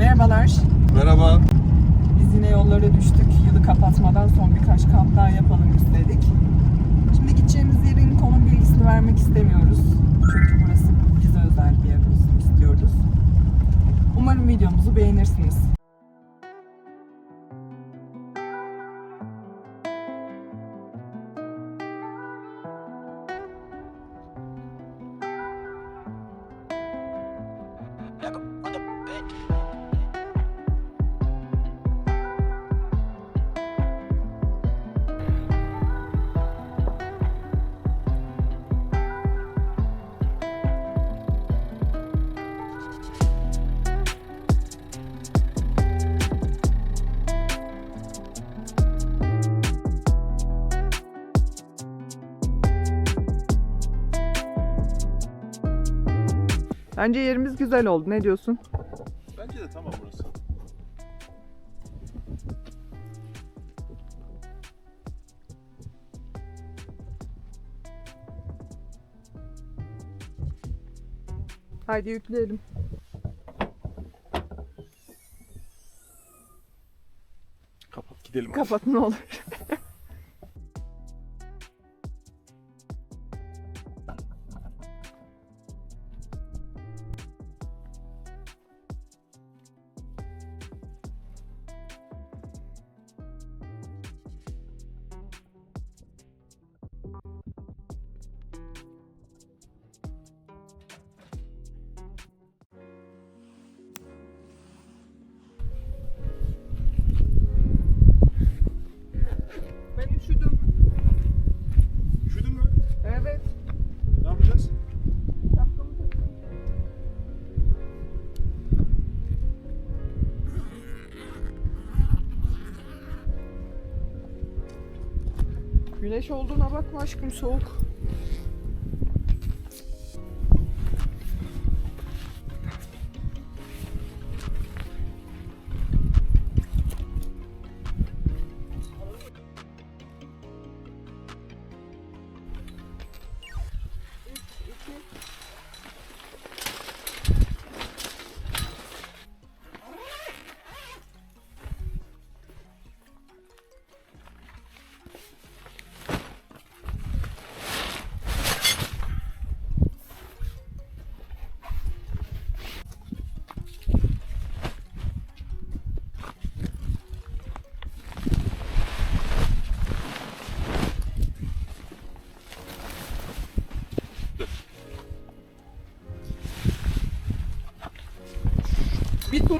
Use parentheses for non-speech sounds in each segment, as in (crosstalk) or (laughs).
Merhabalar. Merhaba. Biz yine yollara düştük. Yılı kapatmadan son birkaç kamp daha yapalım istedik. Şimdi gideceğimiz yerin konum bilgisini vermek istemiyoruz. Çünkü burası bize özel bir yer olsun istiyoruz. Umarım videomuzu beğenirsiniz. Bence yerimiz güzel oldu. Ne diyorsun? Bence de tamam burası. Haydi yükleyelim. Kapat gidelim. Kapat ne olur. Güneş olduğuna bakma aşkım soğuk.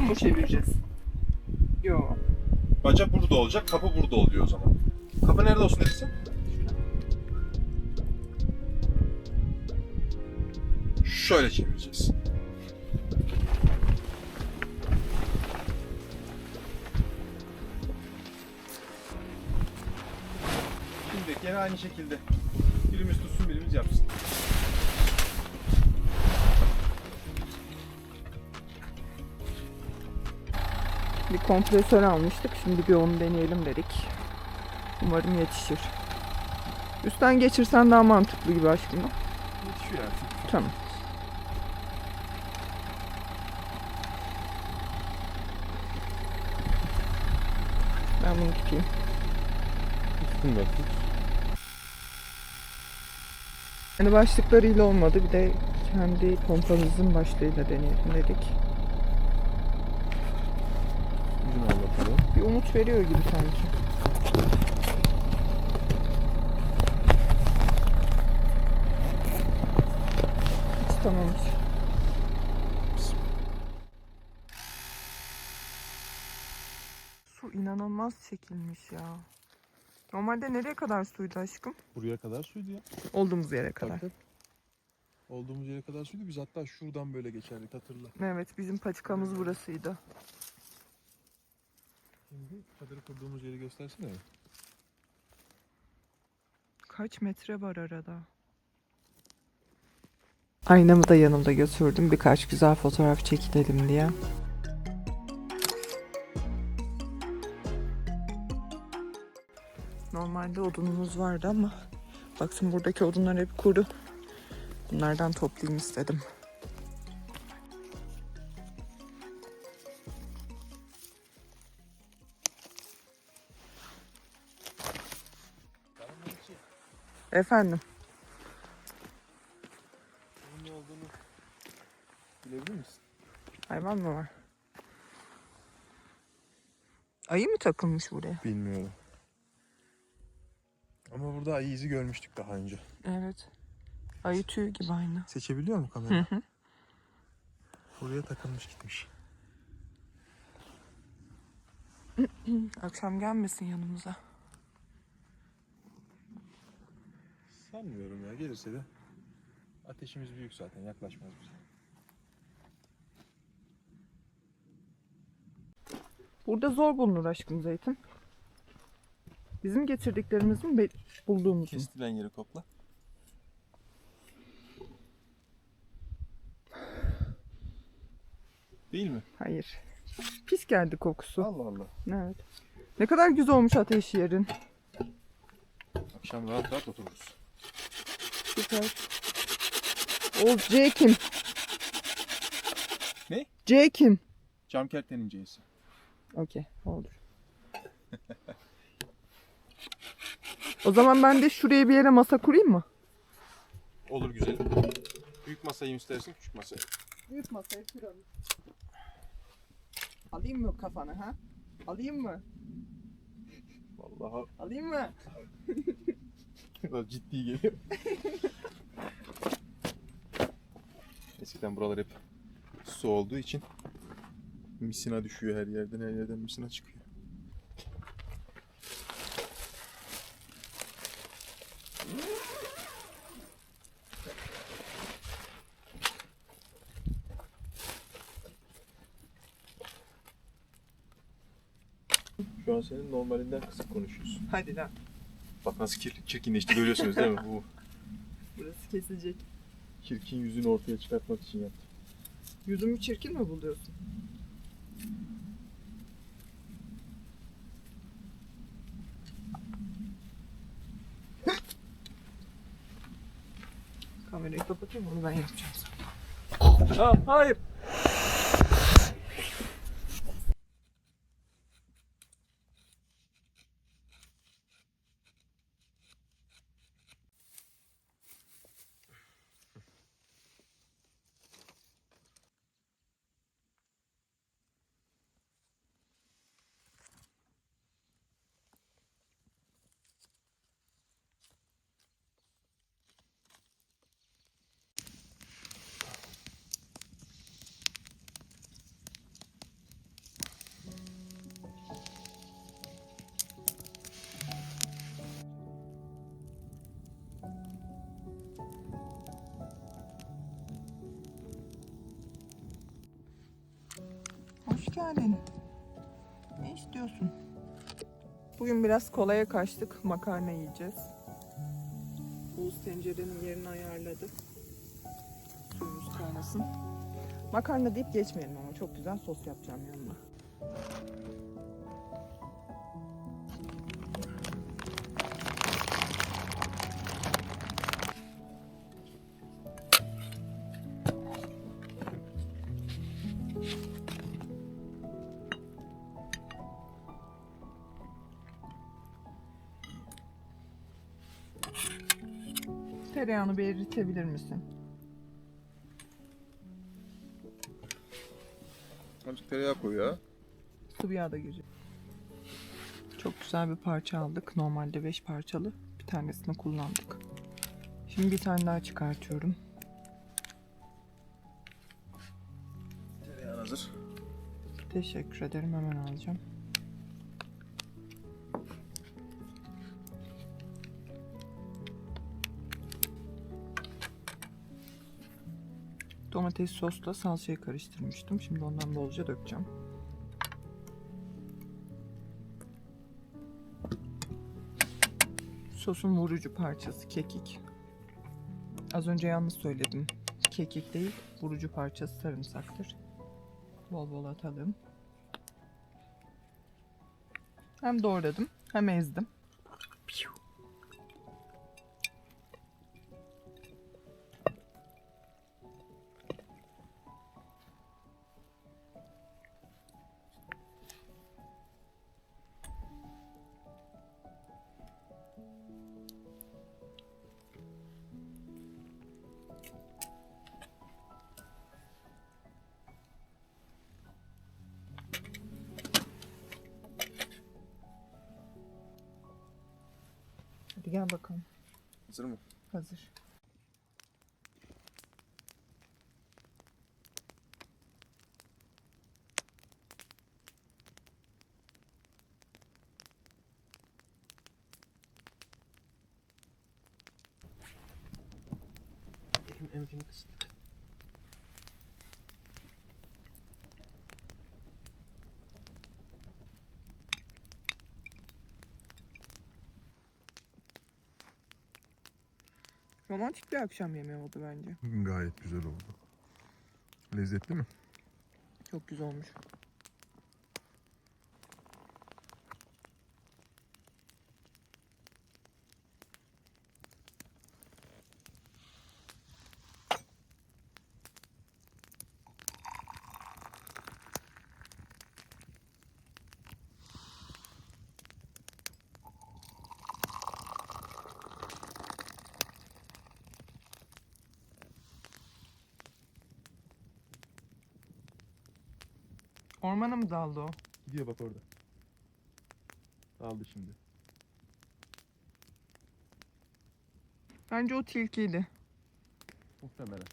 Tur mu çevireceğiz? Yo. Baca burada olacak, kapı burada oluyor o zaman. Kapı nerede olsun dedin? Şöyle çevireceğiz. Şimdi gene aynı şekilde. Birimiz tutsun, birimiz yapsın. Bir kompresör almıştık. Şimdi bir onu deneyelim dedik. Umarım yetişir. Üstten geçirsen daha mantıklı gibi aşkım. Yetişiyor artık. Tamam. Ben bunu tutayım. Tutun da tut. Yani başlıklarıyla olmadı. Bir de kendi pompamızın başlığıyla deneyelim dedik. Ucunu al bakalım. Bir umut veriyor gibi sanki. Hiç tamamız. Su inanılmaz çekilmiş ya. Normalde nereye kadar suydu aşkım? Buraya kadar suydu ya. Olduğumuz yere kadar. Tabii. Olduğumuz yere kadar suydu. Biz hatta şuradan böyle geçerdik hatırla. Evet bizim patikamız burasıydı. Şimdi çadırı kurduğumuz yeri göstersene. Kaç metre var arada? Aynamı da yanımda götürdüm birkaç güzel fotoğraf çekilelim diye. Normalde odunumuz vardı ama baktım buradaki odunlar hep kuru. Bunlardan toplayayım istedim. Efendim. Bunun ne olduğunu bilebilir misin? Hayvan mı var? Ayı mı takılmış buraya? Bilmiyorum. Ama burada ayı izi görmüştük daha önce. Evet. Ayı tüyü gibi aynı. Seçebiliyor mu Hı kamera? hı. Buraya takılmış gitmiş. (clears throat) Akşam gelmesin yanımıza. Sanmıyorum ya gelirse de. Ateşimiz büyük zaten yaklaşmaz bize. Burada zor bulunur aşkım zeytin. Bizim getirdiklerimiz mi bulduğumuz mu? Kestilen yeri kokla. Değil mi? Hayır. Pis geldi kokusu. Allah Allah. Evet. Ne kadar güzel olmuş ateş yerin. Akşam rahat rahat otururuz. Süper. O C kim? Ne? C kim? Cam kertenin C'si. Okey olur. o zaman ben de şuraya bir yere masa kurayım mı? Olur güzelim. Büyük masayı mı istersin küçük masayı? Büyük masayı kuralım. Alayım mı kafanı ha? Alayım mı? Vallahi Alayım mı? (laughs) (laughs) ciddi geliyor. Eskiden buralar hep su olduğu için misina düşüyor her yerden her yerden misina çıkıyor. Şu an senin normalinden kısık konuşuyorsun. Hadi lan. Bak nasıl kir- çirkinleşti görüyorsunuz değil mi? (laughs) Bu Burası kesilecek. çirkin yüzünü ortaya çıkartmak için yaptım. Yüzümü çirkin mi buluyorsun? Kamerayı kapatayım onu ben yapacağım sonra. Aa, hayır. Geldin. Ne istiyorsun? Bugün biraz kolaya kaçtık. Makarna yiyeceğiz. Buz tencerenin yerini ayarladı. Suyumuz kaynasın. Makarna deyip geçmeyelim ama çok güzel sos yapacağım yanına. Tereyağını bir eritebilir misin? Azıcık tereyağı koy ya. Sıvı yağ da girecek. Çok güzel bir parça aldık. Normalde 5 parçalı. Bir tanesini kullandık. Şimdi bir tane daha çıkartıyorum. Tereyağın hazır. Teşekkür ederim. Hemen alacağım. Domates sosla salçayı karıştırmıştım. Şimdi ondan bolca dökeceğim. Sosun vurucu parçası kekik. Az önce yanlış söyledim. Kekik değil, vurucu parçası sarımsaktır. Bol bol atalım. Hem doğradım hem ezdim. Hadi gel bakalım. Hazır mı? Hazır. Romantik bir akşam yemeği oldu bence. Gayet güzel oldu. Lezzetli mi? Çok güzel olmuş. Ormana mı daldı o? Gidiyor bak orada. Aldı şimdi. Bence o tilkiydi. Muhtemelen.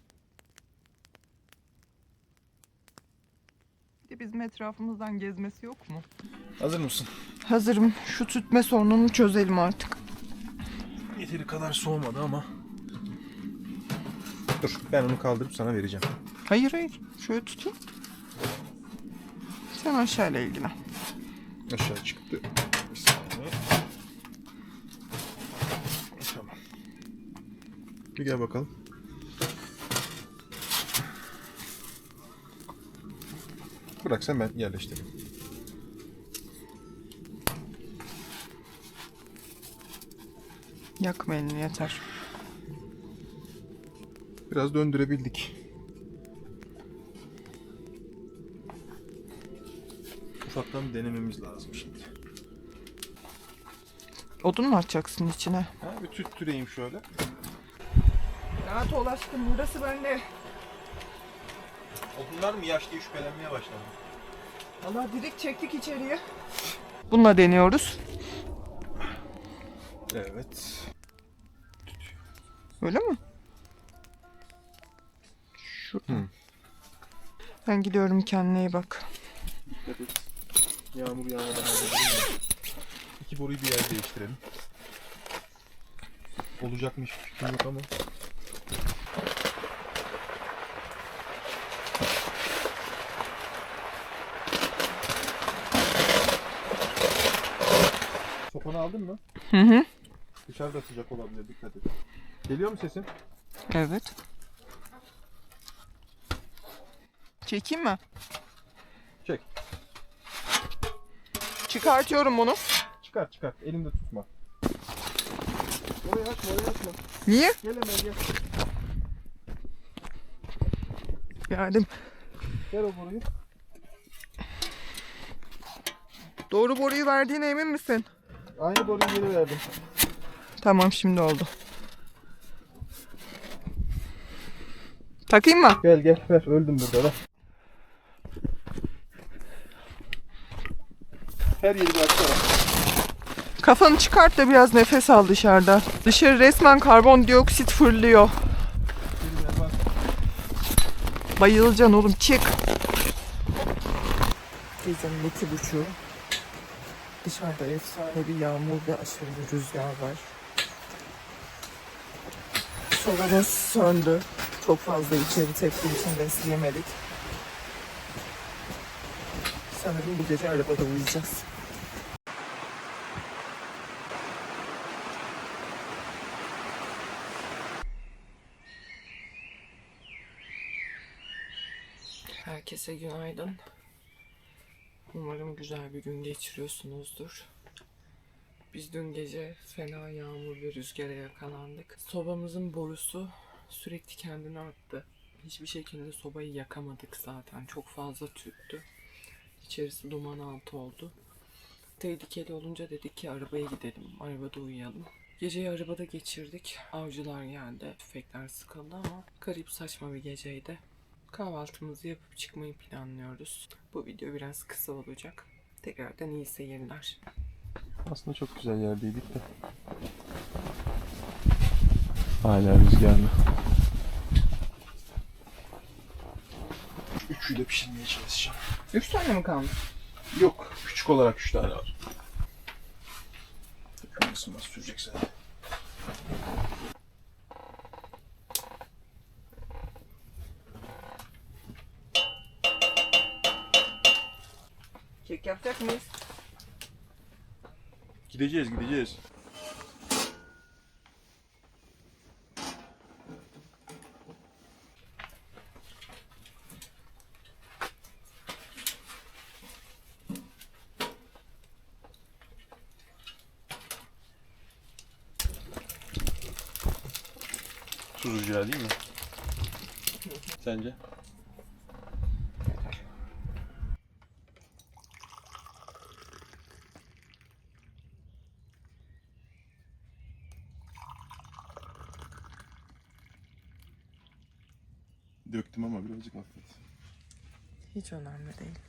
Bir de bizim etrafımızdan gezmesi yok mu? Hazır mısın? Hazırım. Şu tütme sorununu çözelim artık. Yeteri kadar soğumadı ama. Dur ben onu kaldırıp sana vereceğim. Hayır hayır. Şöyle tutayım. Sen aşağıyla ilgilen. Aşağı çıktı. Bir saniye. Tamam. Bir gel bakalım. Bırak sen ben yerleştireyim. Yakma elini yeter. Biraz döndürebildik. Ufaktan denememiz lazım şimdi. Odun mu atacaksın içine? Ha, bir tüttüreyim şöyle. Rahat ol aşkım. Burası bende. Odunlar mı yaş diye şüphelenmeye başladı. Allah direkt çektik içeriye. Bununla deniyoruz. Evet. Öyle mi? Şurada. Hı. Ben gidiyorum kendine iyi bak. Dikkat et. Yağmur yağmadan halledelim. İki boruyu bir yer değiştirelim. Olacakmış fikrim yok ama. Sopanı aldın mı? Hı hı. Dışarıda sıcak olabilir dikkat et. Geliyor mu sesin? Evet. Çekeyim mi? Çıkartıyorum bunu. Çıkart çıkart. Elimde tutma. Orayı açma orayı açma. Niye? Gel hemen gel. Geldim. Ver o boruyu. Doğru boruyu verdiğine emin misin? Aynı boruyu geri verdim. Tamam şimdi oldu. Takayım mı? Gel gel ver öldüm burada ver. Her yeri bir açsana. Kafanı çıkart da biraz nefes al dışarıda. Dışarı resmen karbondioksit fırlıyor. Bayılacaksın oğlum çık. Gecenin iki buçuğu. Dışarıda efsane bir yağmur ve aşırı bir rüzgar var. Sobamız söndü. Çok fazla içeri tepki için besleyemedik. Sanırım bu gece arabada uyuyacağız. Herkese günaydın. Umarım güzel bir gün geçiriyorsunuzdur. Biz dün gece fena yağmur ve rüzgara yakalandık. Sobamızın borusu sürekli kendini attı. Hiçbir şekilde sobayı yakamadık zaten. Çok fazla tüttü. İçerisi duman altı oldu. Tehlikeli olunca dedik ki arabaya gidelim. Arabada uyuyalım. Geceyi arabada geçirdik. Avcılar geldi. Tüfekler sıkıldı ama garip saçma bir geceydi. Kahvaltımızı yapıp çıkmayı planlıyoruz. Bu video biraz kısa olacak. Tekrardan iyi seyirler. Aslında çok güzel yerdeydik de. Hala rüzgarlı. Üçüyle pişirmeye çalışacağım. Üç tane mi kalmış? Yok. Küçük olarak üç tane var. Takım ısınması sürecek zaten. Kek yapacak mıyız? Gideceğiz gideceğiz. Değil mi? Sence? Döktüm ama birazcık affet. Hiç önemli değil.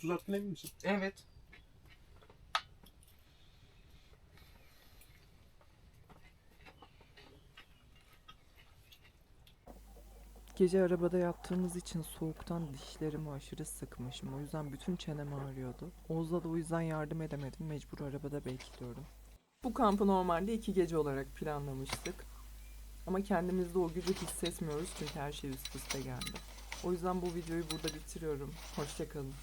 Tuz attın emin misin? Evet. Gece arabada yattığımız için soğuktan dişlerimi aşırı sıkmışım. O yüzden bütün çenem ağrıyordu. Oğuz'la da o yüzden yardım edemedim. Mecbur arabada bekliyorum. Bu kampı normalde iki gece olarak planlamıştık. Ama kendimizde o gücü hissetmiyoruz çünkü her şey üst üste geldi. O yüzden bu videoyu burada bitiriyorum. Hoşçakalın.